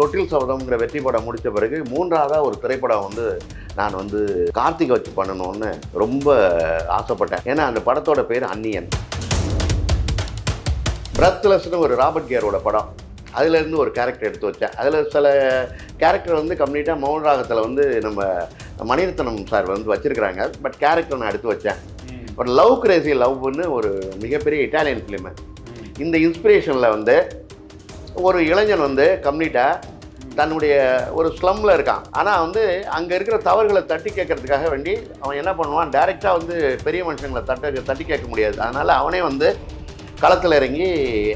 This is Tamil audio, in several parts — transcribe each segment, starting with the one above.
தொட்டில் சபதம்ங்கிற வெற்றி படம் முடித்த பிறகு மூன்றாவதாக ஒரு திரைப்படம் வந்து நான் வந்து கார்த்திகை வச்சு பண்ணணும்னு ரொம்ப ஆசைப்பட்டேன். ஏன்னா அந்த படத்தோட பேர் அந்நியன். பிரத்லெஸ்னு ஒரு ராபர்ட் கியரோட படம். அதுலேருந்து ஒரு கேரக்டர் எடுத்து வச்சேன். அதில் சில கேரக்டர் வந்து கம்ப்ளீட்டாக மௌன ராகத்தில் வந்து நம்ம மணிரத்னம் சார் வந்து வச்சுருக்கிறாங்க. பட் கேரக்டர் நான் எடுத்து வச்சேன். ஒரு லவ் கிரேசி லவ்னு ஒரு மிகப்பெரிய இட்டாலியன் ஃபிலிமு இந்த இன்ஸ்பிரேஷனில் வந்து ஒரு இளைஞன் வந்து கம்ப்ளீட்டாக தன்னுடைய ஒரு ஸ்லம்மில் இருக்கான். ஆனால் வந்து அங்கே இருக்கிற தவறுகளை தட்டி கேட்கறதுக்காக வேண்டி அவன் என்ன பண்ணுவான்? டைரெக்டாக வந்து பெரிய மனுஷங்களை தட்ட தட்டி கேட்க முடியாது. அதனால் அவனே வந்து களத்தில் இறங்கி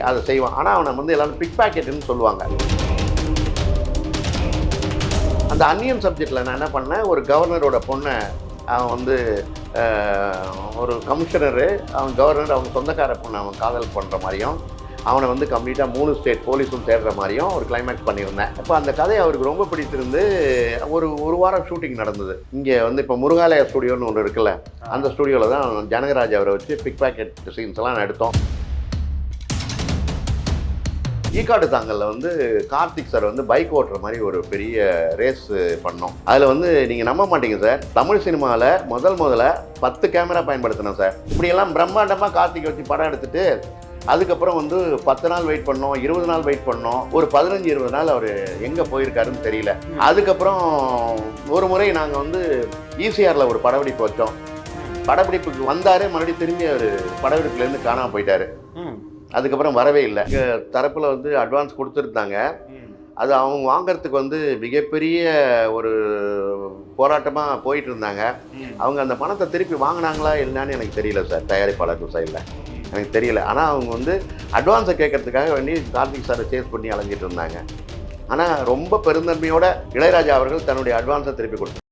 அதை செய்வான். ஆனால் அவனை வந்து எல்லாரும் பிக் பாக்கெட்டுன்னு சொல்லுவாங்க. அந்த அந்நியன் சப்ஜெக்டில் நான் என்ன பண்ணேன்? ஒரு கவர்னரோட பொண்ணை அவன் வந்து ஒரு கமிஷனரு அவன் கவர்னர் அவன் சொந்தக்கார பொண்ணை அவன் காதல் பண்ணுற மாதிரியும் அவனை வந்து கம்ப்ளீட்டாக மூணு ஸ்டேட் போலீஸும் தேடுற மாதிரியும் ஒரு கிளைமேக்ஸ் பண்ணியிருந்தேன். இப்போ அந்த கதை அவருக்கு ரொம்ப பிடித்திருந்து ஒரு ஒரு வாரம் ஷூட்டிங் நடந்தது. இங்கே வந்து இப்போ முருகாலயா ஸ்டுடியோன்னு ஒன்று இருக்குல்ல அந்த ஸ்டுடியோவில் தான் ஜனகராஜ் அவரை வச்சு பிக் பாக்கெட் சீன்ஸ் எல்லாம் எடுத்தோம். ஈக்காடு தாங்கல்ல வந்து கார்த்திக் சார் வந்து பைக் ஓட்டுற மாதிரி ஒரு பெரிய ரேஸ் பண்ணோம். அதில் வந்து நீங்கள் நம்ப மாட்டீங்க சார் தமிழ் சினிமாவில் முதல் முதல்ல பத்து கேமரா பயன்படுத்தினோம் சார் இப்படியெல்லாம் பிரம்மாண்டமாக கார்த்திக் வச்சு படம் எடுத்துட்டு அதுக்கப்புறம் வந்து பத்து நாள் வெயிட் பண்ணோம் இருபது நாள் வெயிட் பண்ணோம். ஒரு பதினஞ்சு இருபது நாள் அவர் எங்கே போயிருக்காருன்னு தெரியல. அதுக்கப்புறம் ஒரு முறை நாங்கள் வந்து ஈசிஆரில் ஒரு படப்பிடிப்பு வச்சோம். படப்பிடிப்புக்கு வந்தார் மறுபடியும் திரும்பி அவர் படப்பிடிப்புலேருந்து காணாமல் போயிட்டாரு. அதுக்கப்புறம் வரவே இல்லை. எங்கள் தரப்பில் வந்து அட்வான்ஸ் கொடுத்துருந்தாங்க. அது அவங்க வாங்குறதுக்கு வந்து மிகப்பெரிய ஒரு போராட்டமாக போயிட்டு இருந்தாங்க அவங்க அந்த பணத்தை திருப்பி வாங்கினாங்களா என்னன்னு எனக்கு தெரியல சார் தயாரிப்பாளர் சைடில். எனக்கு தெரியல. ஆனால் அவங்க வந்து அட்வான்ஸை கேட்கறதுக்காக வேண்டி கார்த்திக் சாரை சேஸ் பண்ணி அலைஞ்சிட்டு இருந்தாங்க. ஆனால் ரொம்ப பெருந்தன்மையோட இளையராஜா அவர்கள் தன்னுடைய அட்வான்ஸை திருப்பி கொடுத்தாங்க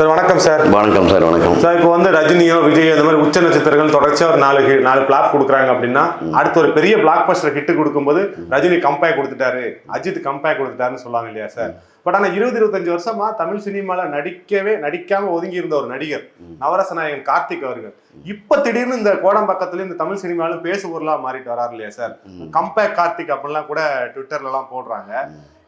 சார் வணக்கம் சார். வணக்கம் சார் வணக்கம். சார் இப்போ வந்து ரஜினியோ விஜய் அந்த மாதிரி உச்ச நட்சத்திரங்கள் தொடர்ச்சியா ஒரு நாலு நாலு பிளாப் கொடுக்குறாங்க அப்படின்னா அடுத்து ஒரு பெரிய பிளாக் பஸ்டர் ஹிட் கொடுக்கும்போது ரஜினி கம்பேக் கொடுத்துட்டாரு அஜித் கம்பேக் கொடுத்துட்டாருன்னு சொல்லுவாங்க இல்லையா சார்? பட் ஆனா இருபது இருபத்தஞ்சு வருஷமா தமிழ் சினிமால நடிக்கவே நடிக்காம ஒதுங்கி இருந்த ஒரு நடிகர் நவரச நாயகன் கார்த்திக் அவர்கள். இப்ப திடீர்னு இந்த கோடம்பாக்கத்துல இந்த தமிழ் சினிமாலும் பேசு பொருளா மாறிட்டு வராரு இல்லையா சார்? ம். கம்பேக் கார்த்திக் அப்படிலாம் கூட ட்விட்டர்ல எல்லாம் போடுறாங்க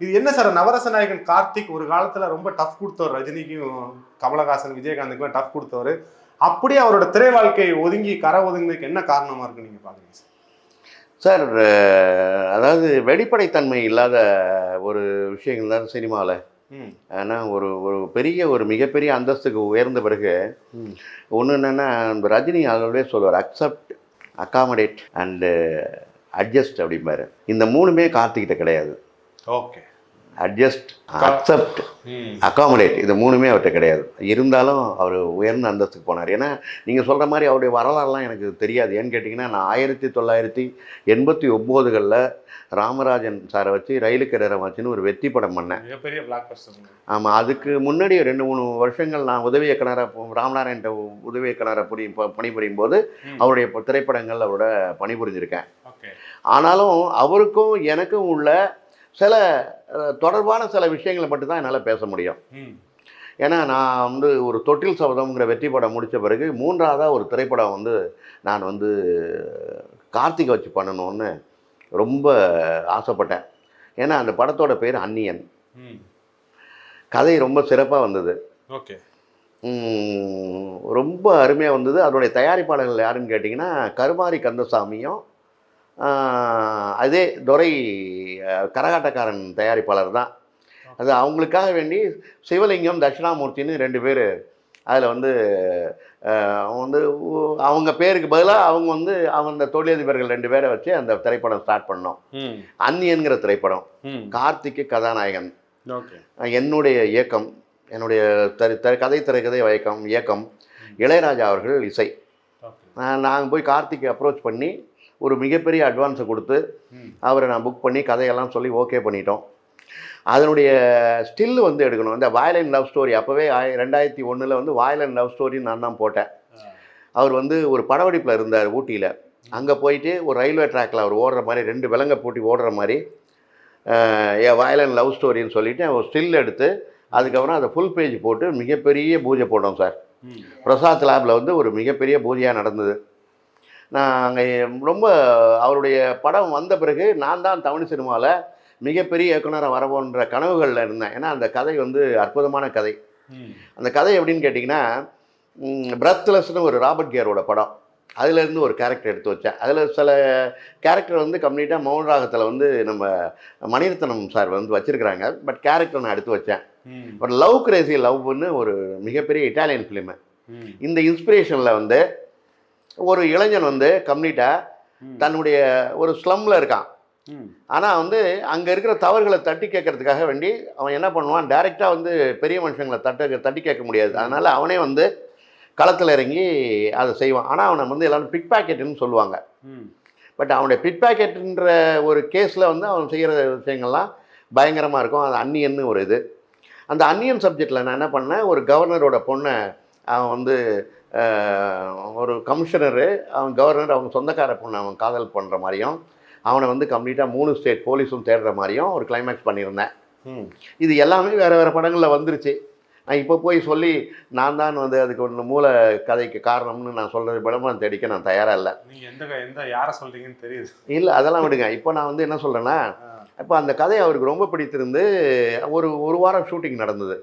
இது என்ன சார் நவரச நாயகன் கார்த்திக் ஒரு காலத்துல ரொம்ப டஃப் கொடுத்தவர் ரஜினிக்கும் கமலஹாசன் விஜயகாந்துக்கும் டஃப் கொடுத்தவர். அப்படியே அவரோட திரை வாழ்க்கை ஒதுங்கி கரை ஒதுங்கினதுக்கு என்ன காரணமா இருக்கு நீங்க பாக்குறீங்க சார்? சார் அதாவது வெளிப்படைத்தன்மை இல்லாத ஒரு விஷயங்கள் தான் சினிமாவில் ஆனால் ஒரு ஒரு பெரிய ஒரு மிகப்பெரிய அந்தஸ்துக்கு உயர்ந்த பிறகு. ஒன்று என்னென்னா ரஜினி ஆல்ரெடி சொல்லுவார் அக்செப்ட் அகாமடேட் அண்டு அட்ஜஸ்ட் அப்படிம்பாரு. இந்த மூணுமே கார்த்திகிட்ட கிடையாது. ஓகே. அட்ஜஸ்ட் அக்செப்ட் அகாமடேட் இது மூணுமே அவர்கிட்ட கிடையாது. இருந்தாலும் அவர் உயர்ந்த அந்தஸ்துக்கு போனார். ஏன்னா நீங்கள் சொல்கிற மாதிரி அவருடைய வரலாறுலாம் எனக்கு தெரியாது. ஏன்னு கேட்டிங்கன்னா நான் ஆயிரத்தி தொள்ளாயிரத்தி எண்பத்தி ஒம்போதுகளில் ராமராஜன் சாரை வச்சு ரயிலுக்கு வச்சுன்னு ஒரு வெற்றி படம் பண்ணேன். ஆமாம் அதுக்கு முன்னாடி ரெண்டு மூணு வருஷங்கள் நான் உதவி இயக்குனராக ராமநாராயண உதவி இயக்குனராக புரி பணிபுரியும் போது. அவருடைய திரைப்படங்கள் அவரோட பணிபுரிஞ்சிருக்கேன். ஓகே. ஆனாலும் அவருக்கும் எனக்கும் உள்ள சில தொடர்பான சில விஷயங்களை மட்டும்தான் என்னால் பேச முடியும். ஏன்னா நான் வந்து ஒரு தொட்டில் சபதம்ங்கிற வெற்றி படம் முடித்த பிறகு மூன்றாவதாக ஒரு திரைப்படம் வந்து நான் வந்து கார்த்திகை வச்சு பண்ணணும்னு ரொம்ப ஆசைப்பட்டேன். ஏன்னா அந்த படத்தோட பேர் அந்நியன். ம். கதை ரொம்ப சிறப்பாக வந்தது. ஓகே. ரொம்ப அருமையாக வந்தது. அதனுடைய தயாரிப்பாளர்கள் யாருன்னு கேட்டிங்கன்னா கருமாரி கந்தசாமியும் அதே துரை கரகாட்டக்காரன் தயாரிப்பாளர் தான். அது அவங்களுக்காக வேண்டி சிவலிங்கம் தட்சிணாமூர்த்தின்னு ரெண்டு பேர் அதில் வந்து வந்து அவங்க பேருக்கு பதிலாக அவங்க வந்து அவங்க தொழிலதிபர்கள் ரெண்டு பேரை வச்சு அந்த திரைப்படம் ஸ்டார்ட் பண்ணோம். அந்நியன்கிற திரைப்படம். கார்த்திக்கு கதாநாயகன். என்னுடைய இயக்கம் என்னுடைய திரை திரை கதை திரைக்கதை இயக்கம் இயக்கம் இளையராஜா அவர்கள் இசை. நாங்கள் போய் கார்த்திகை அப்ரோச் பண்ணி ஒரு மிகப்பெரிய அட்வான்ஸை கொடுத்து அவரை நான் புக் பண்ணி கதையெல்லாம் சொல்லி ஓகே பண்ணிட்டோம். அதனுடைய ஸ்டில் வந்து எடுக்கணும். இந்த வயலன் லவ் ஸ்டோரி அப்போவே ரெண்டாயிரத்தி ஒன்றில் வந்து வயலன் லவ் ஸ்டோரி நான் தான் போட்டேன். அவர் வந்து ஒரு படவடிப்பில் இருந்தார் ஊட்டியில். அங்கே போயிட்டு ஒரு ரயில்வே ட்ராக்கில் அவர் ஓடுற மாதிரி ரெண்டு விலங்கை பூட்டி ஓடுற மாதிரி ஏ வயலன் லவ் ஸ்டோரின்னு சொல்லிட்டு ஒரு ஸ்டில் எடுத்து அதுக்கப்புறம் அதை ஃபுல் பேஜ் போட்டு மிகப்பெரிய பூஜை போட்டோம் சார். பிரசாத் லேபில் வந்து ஒரு மிகப்பெரிய பூஜையாக நடந்தது. நான் ரொம்ப அவருடைய படம் வந்த பிறகு நான் தான் தமிழ் சினிமாவில் மிகப்பெரிய இயக்குனராக வரவோன்ற கனவுகளில் இருந்தேன். ஏன்னா அந்த கதை வந்து அற்புதமான கதை. அந்த கதை எப்படின்னு கேட்டிங்கன்னா பிரத்லெஸ்னு ஒரு ராபர்ட் கியரோட படம். அதுலேருந்து ஒரு கேரக்டர் எடுத்து வச்சேன். அதில் சில கேரக்டர் வந்து கம்ப்ளீட்டாக மௌன ராகத்தில் வந்து நம்ம மணிரத்னம் சார் வந்து வச்சுருக்கிறாங்க. பட் கேரக்டர் நான் எடுத்து வச்சேன். பட் லவ் கிரேசி லவ்னு ஒரு மிகப்பெரிய இட்டாலியன் ஃபிலிமு இந்த இன்ஸ்பிரேஷனில் வந்து ஒரு இளைஞன் வந்து கம்ப்ளீட்டாக தன்னுடைய ஒரு ஸ்லம்மில் இருக்கான். ஆனால் வந்து அங்கே இருக்கிற தவறுகளை தட்டி கேட்கறதுக்காக வேண்டி அவன் என்ன பண்ணுவான்? டைரெக்டாக வந்து பெரிய மனுஷங்களை தட்ட தட்டி கேட்க முடியாது. அதனால் அவனே வந்து களத்தில் இறங்கி அதை செய்வான். ஆனால் அவனை வந்து எல்லாரும் பிக் பாக்கெட்டுன்னு சொல்லுவாங்க. பட் அவனுடைய பிக் பாக்கெட்டுன்ற ஒரு கேஸில் வந்து அவன் செய்கிற விஷயங்கள்லாம் பயங்கரமாக இருக்கும். அது அந்நியன்னு ஒரு இது. அந்த அந்நியன் சப்ஜெக்டில் நான் என்ன பண்ணேன்? ஒரு கவர்னரோட பொண்ணை அவன் வந்து ஒரு கமிஷனரு அவன் கவர்னர் அவங்க சொந்தக்கார பொண்ணை அவன் காதல் பண்ணுற மாதிரியும் அவனை வந்து கம்ப்ளீட்டாக மூணு ஸ்டேட் போலீஸும் தேடுற மாதிரியும் ஒரு கிளைமேக்ஸ் பண்ணியிருந்தேன். இது எல்லாமே வேறு வேறு படங்களில் வந்துருச்சு. நான் இப்போ போய் சொல்லி நான் தான் வந்து அதுக்கு ஒன்று மூல கதைக்கு காரணம்னு நான் சொல்கிறது விளம்பரம் தேடிக்க நான் தயாராக இல்லை. நீங்க எந்த எந்த யாரை சொல்றீங்கன்னு தெரியுது. இல்லை அதெல்லாம் விடுங்க. இப்போ நான் வந்து என்ன சொல்கிறேன்னா இப்போ அந்த கதை அவருக்கு ரொம்ப பிடித்திருந்து ஒரு ஒரு வாரம் ஷூட்டிங் நடந்தது.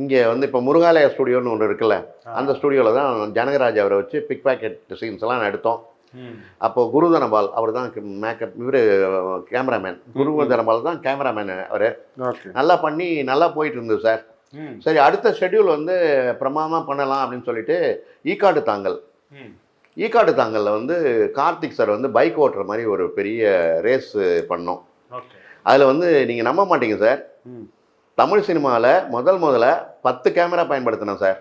இங்கே வந்து இப்போ முருகாலயா ஸ்டுடியோன்னு ஒன்று இருக்குல்ல அந்த ஸ்டுடியோவில் தான் ஜனகராஜ் அவரை வச்சு பிக் பாக்கெட் சீன்ஸ் எல்லாம் எடுத்தோம். அப்போ குருதனபால் அவர் தான் மேக்கப் இவர் கேமராமேன் குருதனபால் தான் கேமராமேன் அவர். நல்லா பண்ணி நல்லா போயிட்டு இருந்தது சார். சரி அடுத்த ஷெட்யூல் வந்து பிரமாதமாக பண்ணலாம் அப்படின்னு சொல்லிட்டு ஈக்காடு தாங்கல். ஈக்காடு தாங்கலில் வந்து கார்த்திக் சார் வந்து பைக் ஓட்டுற மாதிரி ஒரு பெரிய ரேஸ் பண்ணோம். அதில் வந்து நீங்கள் நம்ப மாட்டீங்க சார். தமிழ் சினிமாவில் முதல் முதல்ல பத்து கேமரா பயன்படுத்தினேன் சார்.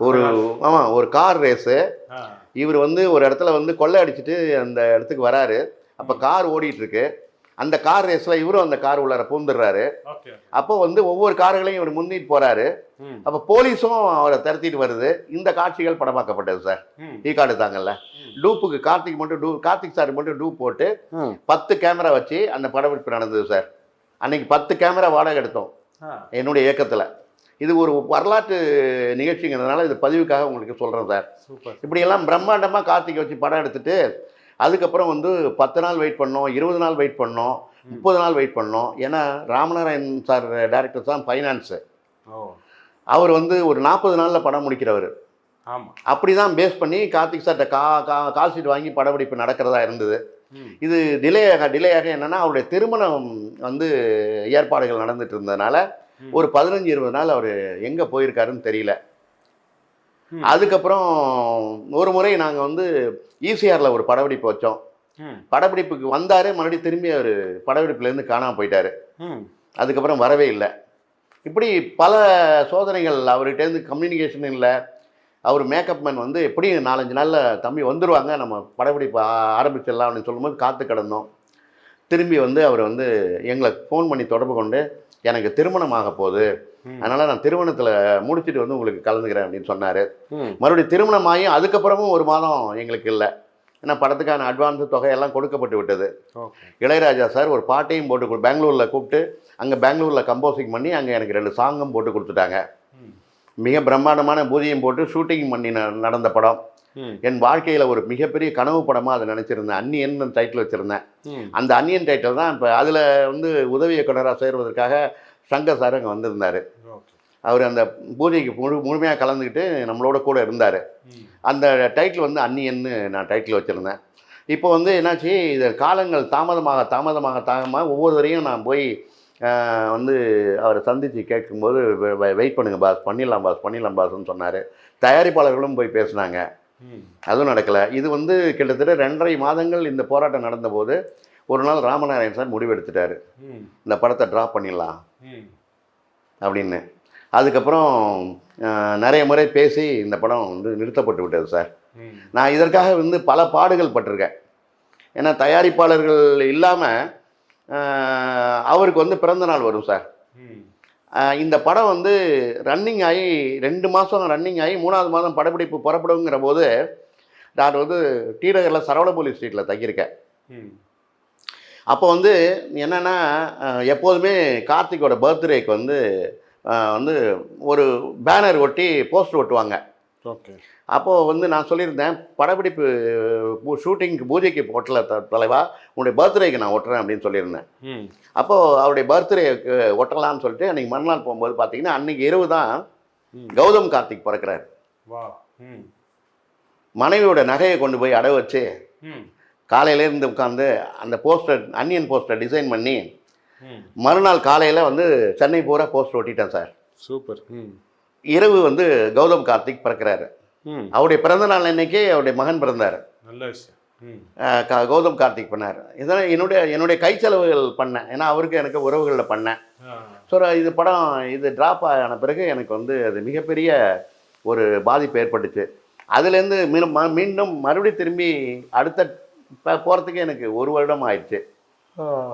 ஒரு ஆமாம் ஒரு கார் ரேஸு இவர் வந்து ஒரு இடத்துல வந்து கொள்ளை அடிச்சிட்டு அந்த இடத்துக்கு வராரு. அப்போ கார் ஓடிட்டு இருக்கு அந்த கார் ரேஸில் இவரும் அந்த கார் உள்ளார பூந்துடுறாரு அப்போ வந்து ஒவ்வொரு கார்களையும் இவர் முந்திட்டு போறாரு. அப்போ போலீஸும் அவரை திரட்டிட்டு வருது. இந்த காட்சிகள் படமாக்கப்பட்டது சார். ஈக்காடு தாங்கல்ல. டூப்புக்கு கார்த்திக் மட்டும் டூ கார்த்திக் சார் மட்டும் டூப் போட்டு பத்து கேமரா வச்சு அந்த படப்பிடிப்பு நடந்தது சார். அன்னைக்கு பத்து கேமரா வாடகை எடுத்தோம். என்னுடைய இயக்கத்தில். இது ஒரு வரலாற்று நிகழ்ச்சிங்கிறதுனால இது பதிவுக்காக உங்களுக்கு சொல்கிறேன் சார். சூப்பர். இப்படியெல்லாம் பிரம்மாண்டமாக கார்த்திகை வச்சு படம் எடுத்துட்டு அதுக்கப்புறம் வந்து பத்து நாள் வெயிட் பண்ணோம் இருபது நாள் வெயிட் பண்ணோம் முப்பது நாள் வெயிட் பண்ணோம். ஏன்னா ராமநாராயண் சார் டேரக்டர் தான் ஃபைனான்ஸு அவர் வந்து ஒரு நாற்பது நாளில் படம் முடிக்கிறவர். ஆமா. அப்படி தான் பேஸ் பண்ணி கார்த்திக் சார்ட்ட கா கா கால் ஷீட் வாங்கி படப்பிடிப்பு நடக்கிறதா இருந்தது. இது டிலே ஆக டிலே ஆக என்னன்னா அவருடைய திருமணம் வந்து ஏற்பாடுகள் நடந்துட்டு இருந்ததுனால. ஒரு பதினஞ்சு இருபது நாள் அவர் எங்கே போயிருக்காருன்னு தெரியல. அதுக்கப்புறம் ஒரு முறை நாங்கள் வந்து ஈசிஆரில் ஒரு படப்பிடிப்பு வச்சோம். படப்பிடிப்புக்கு வந்தார் மறுபடியும் திரும்பி அவர் படப்பிடிப்புலேருந்து காணாமல் போயிட்டார். அதுக்கப்புறம் வரவே இல்லை. இப்படி பல சோதனைகள் அவர்கிட்டேருந்து கம்யூனிகேஷன் இல்லை. அவர் மேக்கப் மேன் வந்து எப்படியும் நாலஞ்சு நாளில் தம்பி வந்துடுவாங்க நம்ம படப்பிடிப்பு ஆரம்பிச்சிடலாம் அப்படின்னு சொல்லும்போது காத்து கிடந்தோம். திரும்பி வந்து அவர் வந்து எங்களை ஃபோன் பண்ணி தொடர்பு கொண்டு எனக்கு திருமணம் ஆக போகுது. அதனால் நான் திருமணத்தில் முடிச்சுட்டு வந்து உங்களுக்கு கலந்துக்கிறேன் அப்படின்னு சொன்னார். மறுபடியும் திருமணம் ஆகி அதுக்கப்புறமும் ஒரு மாதம் எங்களுக்கு இல்லை. ஏன்னா படத்துக்கான அட்வான்ஸ் தொகையெல்லாம் கொடுக்கப்பட்டு விட்டது. இளையராஜா சார் ஒரு பாட்டையும் போட்டு கொடு பெங்களூரில் கூப்பிட்டு அங்கே பெங்களூரில் கம்போசிங் பண்ணி அங்கே எனக்கு ரெண்டு சாங்கும் போட்டு கொடுத்துட்டாங்க. மிக பிரம்மாண்டமான பூஜையும் போட்டு ஷூட்டிங் பண்ணி நடந்த படம். என் வாழ்க்கையில் ஒரு மிகப்பெரிய கனவு படமாக அதை நினச்சிருந்தேன். அன்னியன் டைட்டில் வச்சுருந்தேன். அந்த அன்னியன் டைட்டில் தான் இப்போ அதில் வந்து உதவி இயக்குனராக சேர்வதற்காக சங்கர் சார் அங்கே வந்திருந்தார். அவர் அந்த பூஜைக்கு முழு முழுமையாக கலந்துக்கிட்டு நம்மளோட கூட இருந்தார். அந்த டைட்டில் வந்து அன்னியன்னு நான் டைட்டில் வச்சுருந்தேன். இப்போ வந்து என்னாச்சு இது காலங்கள் தாமதமாக தாமதமாக தாமதமாக ஒவ்வொருவரையும் நான் போய் வந்து அவரை சந்தித்து கேட்கும்போது வெயிட் பண்ணுங்க பாஸ் பண்ணிடலாம் பாஸ் பண்ணிடலாம் பாஸ்ன்னு சொன்னார். தயாரிப்பாளர்களும் போய் பேசுனாங்க. அதுவும் நடக்கலை. இது வந்து கிட்டத்தட்ட ரெண்டரை மாதங்கள் இந்த போராட்டம் நடந்தபோது ஒரு நாள் ராமநாராயண் சார் முடிவெடுத்துட்டாரு. இந்த படத்தை ட்ராப் பண்ணிடலாம். அப்படின்னு. அதுக்கப்புறம் நிறைய முறை பேசி இந்த படம் வந்து நிறுத்தப்பட்டு விட்டது சார். நான் இதற்காக வந்து பல பாடுகள் பட்டிருக்கேன். ஏன்னா தயாரிப்பாளர்கள் இல்லாமல் அவருக்கு வந்து பிறந்த நாள் வரும் சார். இந்த படம் வந்து ரன்னிங் ஆகி ரெண்டு மாதம் ரன்னிங் ஆகி மூணாவது மாதம் படப்பிடிப்பு புறப்படுங்கிற போது நான் வந்து டி நகரில் சரவணபுலி ஸ்ட்ரீட்டில் தங்கியிருக்கேன். அப்போ வந்து என்னென்னா எப்போதுமே கார்த்திக்கோட பர்த்டேக்கு வந்து வந்து ஒரு பேனர் ஒட்டி போஸ்டர் ஒட்டுவாங்க. ஓகே. அப்போது வந்து நான் சொல்லியிருந்தேன் படப்பிடிப்பு ஷூட்டிங்க்கு பூஜைக்கு போட்டல த- தலைவா உன்னுடைய பர்த்டேக்கு நான் ஒட்டுறேன் அப்படின்னு சொல்லியிருந்தேன். அப்போது அவருடைய பர்த்டேக்கு ஒட்டலாம்னு சொல்லிட்டு அன்றைக்கி மறுநாள் போகும்போது பார்த்தீங்கன்னா அன்றைக்கி இரவு தான். கௌதம் கார்த்திக் பிறக்கிறார். மனைவியோட நகையை கொண்டு போய் அடை வச்சு ம். காலையில இருந்து உட்காந்து அந்த போஸ்டர் அன்னியன் போஸ்டர் டிசைன் பண்ணி மறுநாள் காலையில் வந்து சென்னை பூரா போஸ்டர் ஒட்டிட்டேன் சார். சூப்பர் இரவு வந்து கௌதம் கார்த்திக் பிறக்கிறாரு. அவருடைய பிறந்த நாள் அன்னைக்கே அவருடைய மகன் பிறந்தார். நல்ல விஷயம். கௌதம் கார்த்திக் பண்ணார். இதெல்லாம் என்னுடைய என்னுடைய கை செலவுகள் பண்ணேன். ஏன்னா அவருக்கு எனக்கு உறவுகளில் பண்ணேன். ஸோ இது படம் இது ட்ராப் ஆன பிறகு எனக்கு வந்து அது மிகப்பெரிய ஒரு பாதிப்பு ஏற்பட்டுச்சு. அதுலேருந்து மீண்டும் ம- மீண்டும் மறுபடியும் திரும்பி அடுத்த போகிறதுக்கு எனக்கு ஒரு வருடம் ஆயிடுச்சு.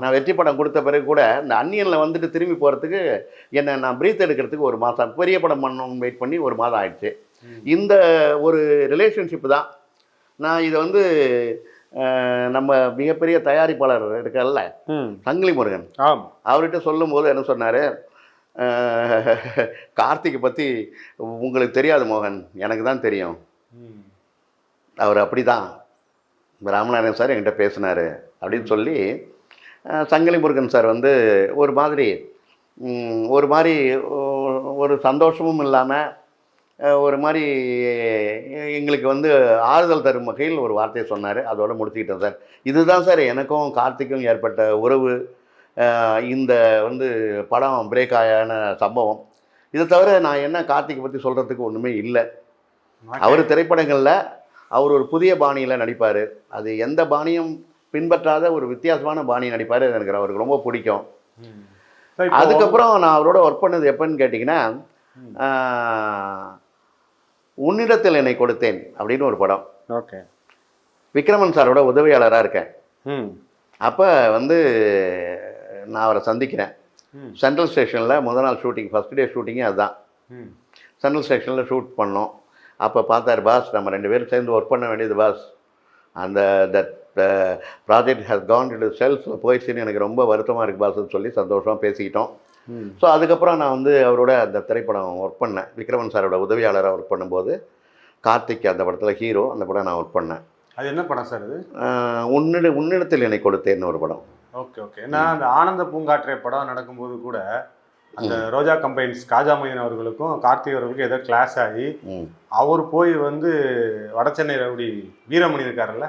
நான் வெற்றி படம் கொடுத்த பிறகு கூட இந்த அன்னியனில் வந்துட்டு திரும்பி போகிறதுக்கு என்னை நான் பிரீத் எடுக்கிறதுக்கு ஒரு மாதம் பெரிய படம் பண்ணணும்னு வெயிட் பண்ணி ஒரு மாதம் ஆயிடுச்சு. இந்த ஒரு ரிலேஷன்ஷிப் தான். நான் இதை வந்து நம்ம மிகப்பெரிய தயாரிப்பாளர் இருக்கார்ல சங்கிலி முருகன். அவர்கிட்ட சொல்லும்போது என்ன சொன்னார்? கார்த்திகை பற்றி உங்களுக்கு தெரியாது மோகன் எனக்கு தான் தெரியும். அவர் அப்படி தான் ராமநாதன் சார் என்கிட்ட பேசினார் அப்படின்னு சொல்லி சங்கிலி முருகன் சார் வந்து ஒரு மாதிரி ஒரு மாதிரி ஒரு சந்தோஷமும் இல்லாமல் ஒரு மாதிரி எங்களுக்கு வந்து ஆறுதல் தரும் வகையில் ஒரு வார்த்தையை சொன்னார். அதோட முடிச்சுக்கிட்டோம் சார். இதுதான் சார் எனக்கும் கார்த்திக்கும் ஏற்பட்ட உறவு. இந்த வந்து படம் பிரேக் ஆயான சம்பவம். இதை தவிர நான் என்ன கார்த்திகை பற்றி சொல்கிறதுக்கு ஒன்றுமே இல்லை. அவர் திரைப்படங்களில் அவர் ஒரு புதிய பாணியில் நடிப்பார். அது எந்த பாணியும் பின்பற்றாத ஒரு வித்தியாசமான பாணி நடிப்பார். எனக்கு அவருக்கு ரொம்ப பிடிக்கும். அதுக்கப்புறம் நான் அவரோட ஒர்க் பண்ணது எப்போன்னு கேட்டிங்கன்னா உன்னிடத்தில் என்னை கொடுத்தேன் அப்படின்னு ஒரு படம். ஓகே. விக்ரமன் சாரோட உதவியாளராக இருக்கேன். அப்போ வந்து நான் அவரை சந்திக்கிறேன். சென்ட்ரல் ஸ்டேஷனில் முத நாள் ஷூட்டிங் ஃபஸ்ட் டே ஷூட்டிங்கே அதுதான். சென்ட்ரல் ஸ்டேஷனில் ஷூட் பண்ணோம். அப்போ பார்த்தாரு பாஸ் நம்ம ரெண்டு பேரும் சேர்ந்து ஒர்க் பண்ண வேண்டியது பாஸ் அந்த that project has gone to செல்ஃபில் போயிடுச்சுன்னு எனக்கு ரொம்ப வருத்தமாக இருக்குது பாஸ்ன்னு சொல்லி சந்தோஷமாக பேசிக்கிட்டோம். ஸோ அதுக்கப்புறம் நான் வந்து அவரோட அந்த திரைப்படம் ஒர்க் பண்ணேன். விக்ரமன் சாரோட உதவியாளராக ஒர்க் பண்ணும்போது கார்த்திக் அந்த படத்தில் ஹீரோ அந்த படம் நான் ஒர்க் பண்ணேன். அது என்ன படம் சார் இது உன்னிட உன்னிடத்தில் என்னை கொடுத்தேன்னு ஒரு படம். Okay okay. ஏன்னா அந்த ஆனந்த பூங்காற்றை படம் நடக்கும்போது கூட அந்த ரோஜா கம்பைன்ஸ் காஜாமையன் அவர்களுக்கும் கார்த்திக் அவர்களுக்கும் ஏதோ கிளாஸ் ஆகி அவர் போய் வந்து வடசென்னை ரவுடி வீரமணி இருக்காருல்ல?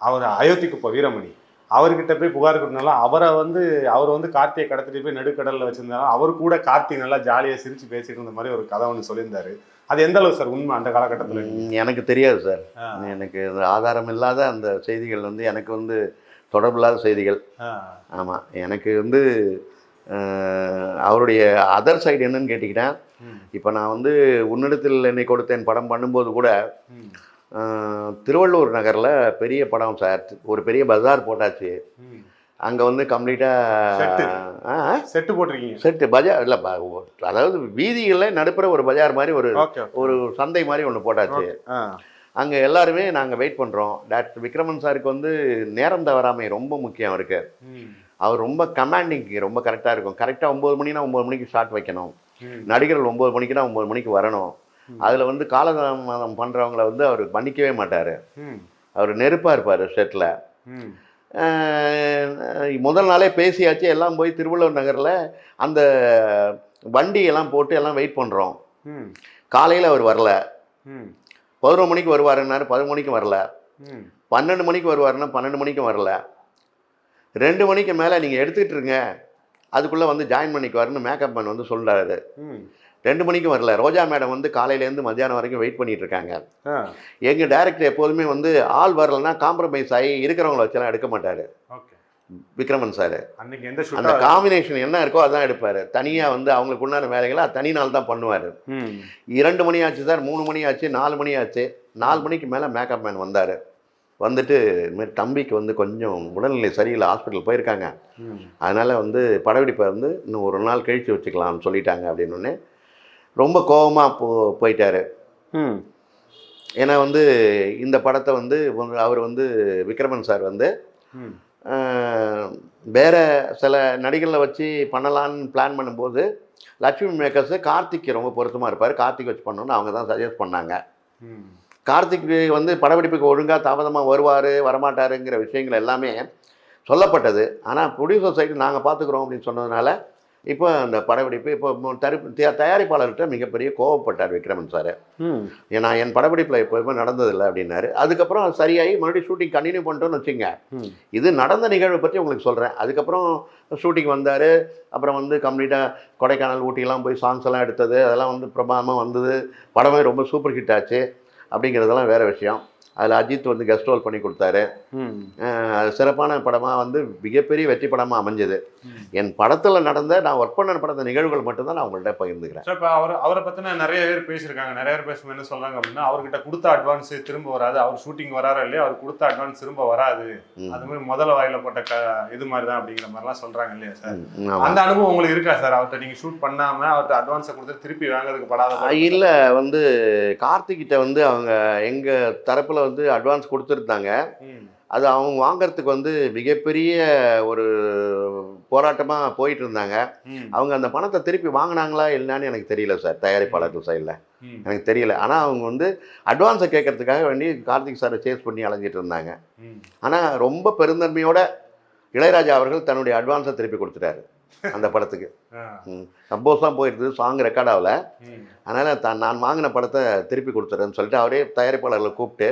அவர் அயோத்திக்கு இப்போ வீரமணி. அவர்கிட்ட போய் புகார் கொடுத்தாலும் அவரை வந்து அவர் வந்து கார்த்தியை கடத்திட்டு போய் நடுக்கடலில் வச்சிருந்தாலும் அவர் கூட கார்த்தி நல்லா ஜாலியாக சிரிச்சு பேசிட்டு இருந்த மாதிரி ஒரு கதை ஒன்று சொல்லியிருந்தாரு. அது எந்த அளவுக்கு சார் உண்மை அந்த காலகட்டத்தில் எனக்கு தெரியாது சார். எனக்கு ஆதாரம் இல்லாத அந்த செய்திகள் வந்து எனக்கு வந்து தொடர்பில்லாத செய்திகள். ஆமாம் எனக்கு வந்து அவருடைய அதர் சைடு என்னன்னு கேட்டிங்கன்னா இப்போ நான் வந்து உன்னிடத்தில் என்னை கொடுத்தேன் படம் பண்ணும்போது கூட திருவள்ளூர் நகரில் பெரிய படம் சார் ஒரு பெரிய பஜார் போட்டாச்சு. அங்கே வந்து. கம்ப்ளீட்டாக செட்டு. போட்டிருக்கீங்க. செட்டு பஜார் இல்லை அதாவது வீதிகளில் நடுப்புற ஒரு பஜார் மாதிரி ஒரு ஒரு சந்தை மாதிரி ஒன்று போட்டாச்சு. அங்கே எல்லாருமே நாங்கள் வெயிட் பண்ணுறோம் டாக்டர் விக்ரமன் சாருக்கு வந்து நேரம் தவறாமை ரொம்ப முக்கியம் அவருக்கு ம், அவர் ரொம்ப கமாண்டிங்க்கு ரொம்ப கரெக்டாக இருக்கும். கரெக்டாக ஒம்பது மணினா ஒம்பது மணிக்கு ஸ்டார்ட் வைக்கணும். நடிகர்கள் ஒம்பது மணிக்குனா ஒம்பது மணிக்கு வரணும். அதில் வந்து காலதாமதம் பண்ணுறவங்கள வந்து அவர் மன்னிக்கவே மாட்டார். அவர் நெருப்பாக இருப்பார் செட்டில். முதல் நாளே பேசியாச்சு எல்லாம் போய் திருவள்ளூர் நகரில் அந்த வண்டி எல்லாம் போட்டு எல்லாம் வெயிட் பண்ணுறோம் காலையில் அவர் வரல. பதினொரு மணிக்கு வருவாருன்னாரு பதினொரு மணிக்கு வரல. பன்னெண்டு மணிக்கு வருவாருன்னா பன்னெண்டு மணிக்கும் வரல. ரெண்டு மணிக்கு மேலே நீங்கள் எடுத்துக்கிட்டு இருங்க. அதுக்குள்ளே வந்து ஜாயின் பண்ணிக்குவாருன்னு மேக்கப் மேன் வந்து சொல்கிறாரு. ரெண்டு மணிக்கும் வரல. ரோஜா மேடம் வந்து காலையிலேருந்து மத்தியானம் வரைக்கும் வெயிட் பண்ணிட்டு இருக்காங்க எங்கள் டேரக்டர் எப்போதுமே வந்து ஆள் வரலன்னா காம்ப்ரமைஸ் ஆகி இருக்கிறவங்கள வச்செல்லாம் எடுக்க மாட்டார். ஓகே. விக்ரமன் சார். அன்னைக்கு எந்த அந்த காம்பினேஷன் என்ன இருக்கோ அதான் எடுப்பார். தனியாக வந்து அவங்களுக்கு உண்டான வேலைகளை தனி நாள் தான் பண்ணுவார். இரண்டு மணி ஆச்சு சார் மூணு மணி ஆச்சு நாலு மணி ஆச்சு. நாலு மணிக்கு மேலே மேக்கப் மேன் வந்தார். வந்துட்டு இதுமாரி தம்பிக்கு வந்து கொஞ்சம் உடல்நிலை சரியில்லை ஹாஸ்பிட்டல் போயிருக்காங்க. அதனால் வந்து படப்பிடிப்பை வந்து இன்னும் ஒரு நாள் கழித்து வச்சுக்கலாம்னு சொல்லிட்டாங்க அப்படின்னு ரொம்ப கோபமாக போ போயிட்டாரு. ஏன்னா வந்து இந்த படத்தை வந்து அவர் வந்து விக்ரமன் சார் வந்து வேற சில நடிகர்களை வச்சு பண்ணலான்னு பிளான் பண்ணும்போது லட்சுமி மேக்கர்ஸு கார்த்திக் ரொம்ப பொருத்தமாக இருப்பார். கார்த்திக் வச்சு பண்ணணும்னு அவங்க தான் சஜஸ்ட் பண்ணாங்க. கார்த்திக் வந்து படப்பிடிப்புக்கு ஒழுங்காக தாமதமாக வருவார் வரமாட்டாருங்கிற விஷயங்கள் எல்லாமே சொல்லப்பட்டது. ஆனால் ப்ரொடியூசர் சைடு நாங்கள் பார்த்துக்குறோம் அப்படின்னு சொன்னதுனால இப்போ அந்த படப்பிடிப்பு இப்போ தரு தயா- தயாரிப்பாளர்கிட்ட மிகப்பெரிய கோவப்பட்டார் விக்ரமன் சார். ஏன்னா என் படப்பிடிப்பில் எப்போதுமே நடந்ததில்லை அப்படின்னாரு. அதுக்கப்புறம் அது சரியாகி மறுபடியும் ஷூட்டிங் கண்டினியூ பண்ணிட்டோன்னு வச்சுங்க இது நடந்த நிகழ்வை பற்றி உங்களுக்கு சொல்கிறேன் அதுக்கப்புறம் ஷூட்டிங் வந்தார். அப்புறம் வந்து கம்ப்ளீட்டாக கொடைக்கானல் ஊட்டிலாம் போய் சாங்ஸ் எல்லாம் எடுத்தது. அதெல்லாம் வந்து பிரபாதமாக வந்தது. படமே ரொம்ப சூப்பர் ஹிட் ஆச்சு. அப்படிங்கிறதெல்லாம் வேறு விஷயம். அதில் அஜித் வந்து கெஸ்ட் ரோல் பண்ணி கொடுத்தாரு. சிறப்பான படமாக வந்து மிகப்பெரிய வெற்றி படமாக அமைஞ்சது. என் படத்தில் நடந்த நான் ஒர்க் பண்ண படத்த நிகழ்வுகள் மட்டும்தான் நான் உங்கள்கிட்ட பகிர்ந்துக்கிறேன். இப்போ அவர் அவரை பத்தின நிறைய பேர் பேசியிருக்காங்க. நிறைய பேர் பேசும்போது என்ன சொல்றாங்க அப்படின்னா அவர்கிட்ட கொடுத்த அட்வான்ஸ் திரும்ப வராது. அவர் ஷூட்டிங் வராரோ இல்லையா? அவர் கொடுத்த அட்வான்ஸ் திரும்ப வராது. அது மாதிரி முதல்ல வாயில போட்ட க இது மாதிரி தான் அப்படிங்கிற மாதிரிலாம் சொல்றாங்க இல்லையா சார். அந்த அனுபவம் உங்களுக்கு இருக்கா சார்? அவர்கிட்ட நீங்க ஷூட் பண்ணாம அவர்கிட்ட அட்வான்ஸை கொடுத்து திருப்பி வாங்குறதுக்கு படாத இல்லை வந்து கார்த்திக்கிட்ட வந்து அவங்க எங்கள் தரப்பில் வந்து அட்வான்ஸ் கொடுத்துருந்தாங்க. அது அவங்க வாங்குறதுக்கு வந்து மிகப்பெரிய ஒரு போராட்டமாக போயிட்டு இருந்தாங்க. அவங்க அந்த பணத்தை திருப்பி வாங்கினாங்களா இல்லைன்னு எனக்கு தெரியல சார் தயாரிப்பாளர்கள் சைடில். எனக்கு தெரியல ஆனால் அவங்க வந்து அட்வான்ஸை கேட்கறதுக்காக வேண்டி கார்த்திக் சாரை சேஸ் பண்ணி அலைஞ்சிட்டு இருந்தாங்க. ஆனால் ரொம்ப பெருந்தன்மையோட இளையராஜா அவர்கள் தன்னுடைய அட்வான்ஸை திருப்பி கொடுத்துட்டாரு அந்த படத்துக்கு. கம்போஸ் தான் போயிருந்தது சாங் ரெக்கார்ட் ஆகல. அதனால் தான் நான் வாங்கின படத்தை திருப்பி கொடுத்துறேன்னு சொல்லிட்டு அவரே தயாரிப்பாளர்களை கூப்பிட்டு.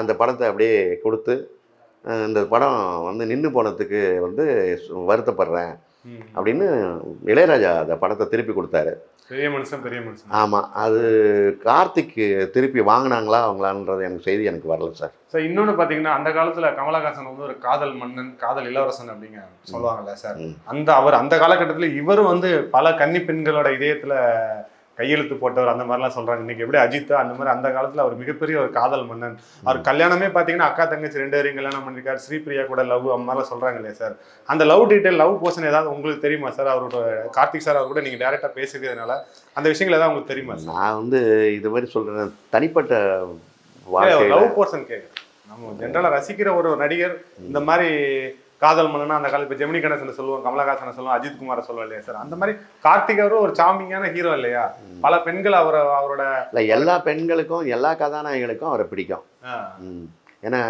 அந்த படத்தை அப்படியே கொடுத்து இந்த படம் வந்து நின்று போனதுக்கு வந்து வருத்தப்படுறேன். அப்படின்னு இளையராஜா அந்த படத்தை திருப்பி கொடுத்தாரு பெரிய மனுஷன் பெரிய மனுஷன். ஆமாம் அது கார்த்திக் திருப்பி வாங்கினாங்களா அவங்களான்றது எனக்கு செய்தி எனக்கு வரல சார். சார் இன்னொன்னு பாத்தீங்கன்னா அந்த காலத்துல கமலஹாசன் வந்து ஒரு காதல் மன்னன் காதல் இளவரசன் அப்படிங்க சொல்லுவாங்கல்ல சார். அந்த அவர் அந்த காலகட்டத்துல இவரும் வந்து பல கன்னி பெண்களோட இதயத்துல கையெழுத்து போட்டவர் அந்த மாதிரிலாம் சொல்றாங்க. இன்னைக்கு எப்படி அஜித்தோ அந்த மாதிரி அந்த காலத்துல அவர் மிகப்பெரிய ஒரு காதல் மன்னன். அவர் கல்யாணமே பாத்தீங்கன்னா அக்கா தங்கச்சி ரெண்டு பேரையும் கல்யாணம் பண்ணிருக்காரு. ஸ்ரீபிரியா கூட லவ் அந்த மாதிரிலாம் சொல்றாங்க இல்லையா சார் அந்த லவ் டீடைல் லவ் போர்ஷன் ஏதாவது உங்களுக்கு தெரியுமா சார் அவரோட கார்த்திக் சார் அவர் கூட நீங்க டேரக்டா பேசுகிறதுனால அந்த விஷயங்கள் ஏதாவது உங்களுக்கு தெரியுமா சார் நான் வந்து இது மாதிரி சொல்கிறேன் தனிப்பட்ட லவ் போர்ஷன் கேட்குறேன் நம்ம ஜென்ரலா ரசிக்கிற ஒரு நடிகர் இந்த மாதிரி காதல் மன்னனா அந்த காலம் இப்போ ஜெமினி கணேசனை சொல்லுவோம் கமலஹாசனை சொல்லுவோம் அஜித் குமாரை சொல்லுவோம் இல்லையா சார்? அந்த மாதிரி கார்த்திக் அவரும் ஒரு சாமிங்கான ஹீரோ இல்லையா? பல பெண்கள் அவரை அவரோட இல்லை எல்லா பெண்களுக்கும் எல்லா கதாநாயகனுக்கும் அவரை பிடிக்கும். ஏன்னா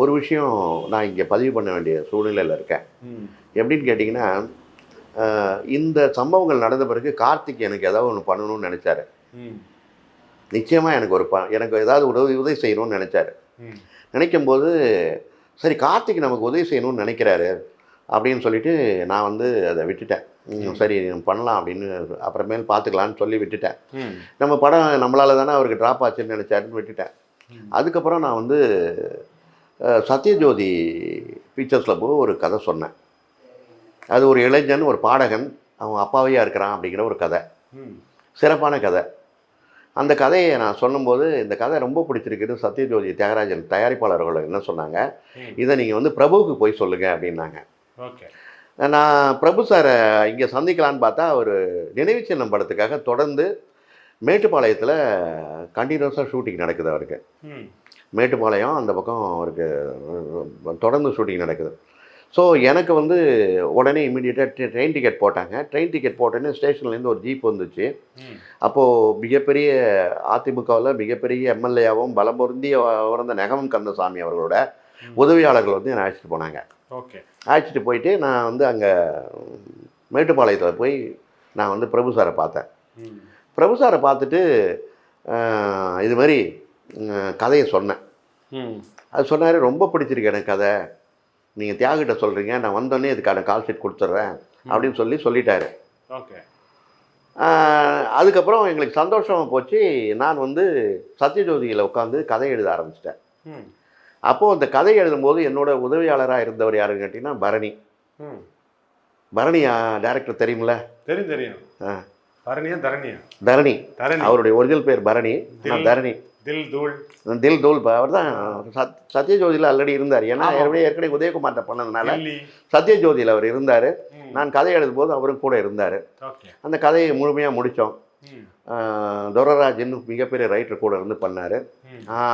ஒரு விஷயம் நான் இங்கே பதிவு பண்ண வேண்டிய சூழ்நிலையில் இருக்கேன். எப்படின்னு கேட்டிங்கன்னா இந்த சம்பவங்கள் நடந்த பிறகு கார்த்திக் எனக்கு ஏதாவது ஒன்று பண்ணணும்னு நினச்சாரு. நிச்சயமாக எனக்கு ஒரு ப எனக்கு ஏதாவது உதவி உதவி செய்யணும்னு நினச்சாரு. ம், நினைக்கும்போது சரி கார்த்திக் நமக்கு உதவி செய்யணும்னு நினைக்கிறாரு அப்படின்னு சொல்லிட்டு நான் வந்து அதை விட்டுட்டேன். சரி பண்ணலாம் அப்படின்னு அப்புறமேல் பார்த்துக்கலான்னு சொல்லி விட்டுட்டேன். நம்ம படம் நம்மளால தானே அவருக்கு ட்ராப் ஆச்சுன்னு நினச்சாருன்னு விட்டுட்டேன். அதுக்கப்புறம் நான் வந்து சத்யஜோதி பிக்சர்ஸில் போய் ஒரு கதை சொன்னேன். அது ஒரு இளைஞன் ஒரு பாடகன் அவன் அப்பாவையாக இருக்கிறான் அப்படிங்கிற ஒரு கதை. சிறப்பான கதை. அந்த கதையை நான் சொல்லும்போது இந்த கதை ரொம்ப பிடிச்சிருக்குன்னு சத்யஜோதி தியாகராஜன் தயாரிப்பாளர்கள் என்ன சொன்னாங்க. இதை நீங்கள் வந்து பிரபுவுக்கு போய் சொல்லுங்கள் அப்படின்னாங்க. ஓகே. நான் பிரபு சாரை இங்கே சந்திக்கலான்னு பார்த்தா ஒரு நினைவு சின்னம் படத்துக்காக தொடர்ந்து மேட்டுப்பாளையத்தில் கண்டினியூஸாக ஷூட்டிங் நடக்குது அவருக்கு. மேட்டுப்பாளையம் அந்த பக்கம் அவருக்கு தொடர்ந்து ஷூட்டிங் நடக்குது. ஸோ எனக்கு வந்து உடனே இமீடியட்டாக ட்ரெயின் டிக்கெட் போட்டாங்க. ட்ரெயின் டிக்கெட் போட்டோன்னே ஸ்டேஷன்லேருந்து ஒரு ஜீப் வந்துச்சு. அப்போது மிகப்பெரிய அதிமுகவில் மிகப்பெரிய எம்எல்ஏவும் பலம் பொருந்திய உறந்த நெகமம் கந்தசாமி அவர்களோட உதவியாளர்கள் வந்து என்னை அழைச்சிட்டு போனாங்க. ஓகே. அழைச்சிட்டு போயிட்டு நான் வந்து அங்கே மேட்டுப்பாளையத்தில் போய் நான் வந்து பிரபு சாரை பார்த்தேன். பிரபு சாரை பார்த்துட்டு இது மாதிரி கதையை சொன்னேன். அது சொன்னார் ரொம்ப பிடிச்சிருக்கு எனக்கு கதை. நீங்கள் தியாகிட்ட சொல்கிறீங்க நான் வந்தோடனே இதுக்கான கால் ஷீட் கொடுத்துட்றேன் அப்படின்னு சொல்லி சொல்லிட்டாரு. ஓகே. அதுக்கப்புறம் எங்களுக்கு சந்தோஷமாக போச்சு. நான் வந்து சத்யஜோதியில் உட்காந்து கதை எழுத ஆரம்பிச்சிட்டேன். அப்போது அந்த கதை எழுதும்போது என்னோட உதவியாளராக இருந்தவர் யாருன்னு கேட்டிங்கன்னா பரணி. ம். பரணி டேரக்டர் தெரியுமில்ல தெரியும் தெரியும். ஆ. தரணியா தரணியா? தரணி. தரணி. அவருடைய ஒரிஜினல் பேர் பரணி. நான். தரணி. தில் தூள். தில் தூல் அவர் தான் சத் சத்யஜோதியில் ஆல்ரெடி இருந்தார். ஏன்னா. ஏற்கனவே ஏற்கனவே உதயகுமார்ட்ட பண்ணதுனால சத்யஜோதியில் அவர் இருந்தார். நான் கதை எழுதும்போது அவரும் கூட இருந்தார். அந்த கதையை முழுமையாக முடித்தோம் துரராஜன் மிகப்பெரிய ரைட்டர் கூட இருந்து பண்ணார்.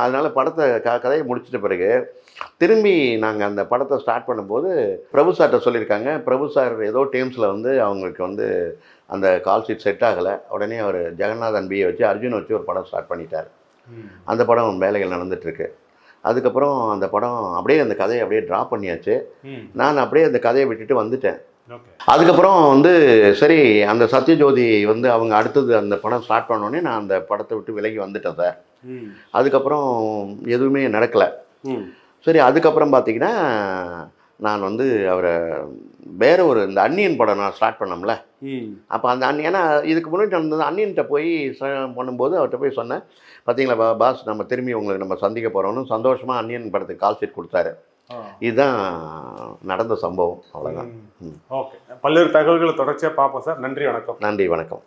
அதனால் படத்தை க கதையை முடிச்சிட்ட பிறகு திரும்பி நாங்கள் அந்த படத்தை ஸ்டார்ட் பண்ணும்போது பிரபு சார்கிட்ட சொல்லியிருக்காங்க. பிரபு சார் ஏதோ டீம்ஸில் வந்து அவங்களுக்கு வந்து அந்த கால் ஷீட் செட் ஆகலை. உடனே அவர் ஜெகநாதன் பியை வச்சு அர்ஜுன் வச்சு ஒரு படம் ஸ்டார்ட் பண்ணிட்டார். அந்த படம் வேலைகள் நடந்துட்டுருக்கு. அதுக்கப்புறம் அந்த படம் அப்படியே அந்த கதையை அப்படியே ட்ராப் பண்ணியாச்சு. நான் அப்படியே அந்த கதையை விட்டுட்டு வந்துட்டேன். அதுக்கப்புறம் வந்து சரி அந்த சத்யஜோதி வந்து அவங்க அடுத்தது அந்த படம் ஸ்டார்ட் பண்ணோடனே நான் அந்த படத்தை விட்டு விலகி வந்துட்டேன் சார். அதுக்கப்புறம் எதுவுமே நடக்கலை. சரி அதுக்கப்புறம் பார்த்தீங்கன்னா நான் வந்து அவரை வேற ஒரு இந்த அன்னியன் படம் நான் ஸ்டார்ட் பண்ணோம்ல. அப்போ அந்த அண்ணி ஏன்னா இதுக்கு முன்னாடி நடந்தது அன்னியன்கிட்ட போய் பண்ணும்போது அவர்கிட்ட போய் சொன்னேன். பார்த்தீங்களா பா பாஸ் நம்ம திரும்பி உங்களுக்கு நம்ம சந்திக்க போகிறோம்னு சந்தோஷமாக அன்னியன் படத்துக்கு கால் ஷீட் கொடுத்தாரு. இதுதான் நடந்த சம்பவம் அவ்வளோதான் ஓகே. பல்வேறு தகவல்களை தொடர்ச்சியா பார்ப்போம் சார். நன்றி வணக்கம். நன்றி வணக்கம்.